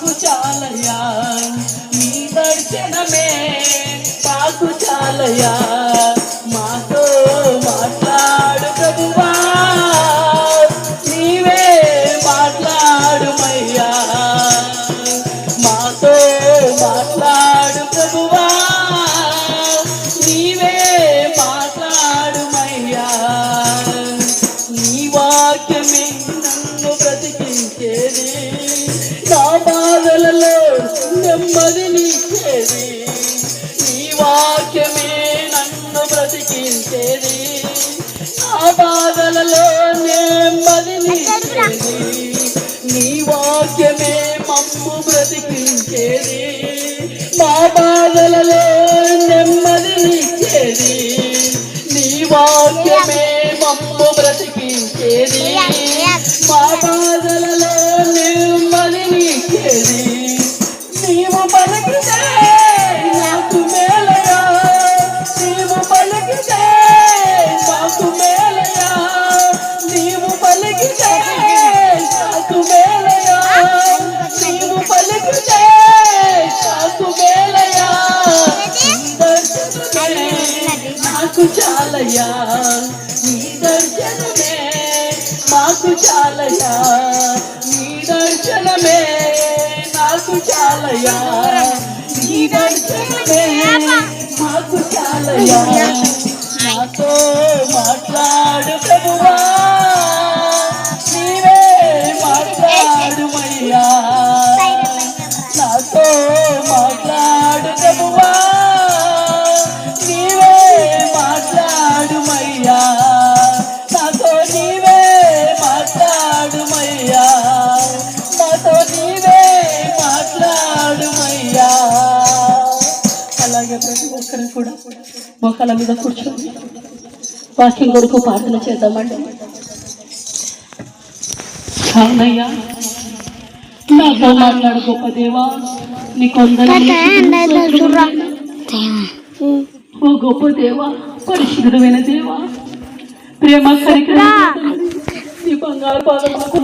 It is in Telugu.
నాకు చాలయా నీ దర్శనమే నాకు చాలయా మాతో మాట్లాడు ప్రభువా నీవే మాట్లాడుమయ్యా. మాతో మాట్లాడు ప్రభువా నీవే మాట్లాడుమయ్యా. నీ వాక్యమే నెమ్మదినిచ్చేది నీ వాక్యమే నన్ను బ్రతికించేది. నా బాధలలో నెమ్మదినిచ్చేది నీ వాక్యమే మమ్ము బ్రతికించేది. మా బాధలలో నెమ్మదినిచ్చేది నీ వాక్యమే మమ్ము బ్రతికించేది. చాలయా నీ దర్శనమే మాకు చాలయా నీ దర్శనమే నాకు చాలయా నీ దర్శనమే మాకు చాలయా ఒక్కరు కూడా. మొక్కల మీద కూర్చొని వాక్యం కొరకు ప్రార్థన చేద్దామండి. అవునయ్యా నాతో మాట్లాడు గొప్ప దేవా. నీ కొందరు ఓ గొప్ప దేవా పరిశుద్ధమైన దేవా. ప్రేమ నీ బంగారు పాదములకు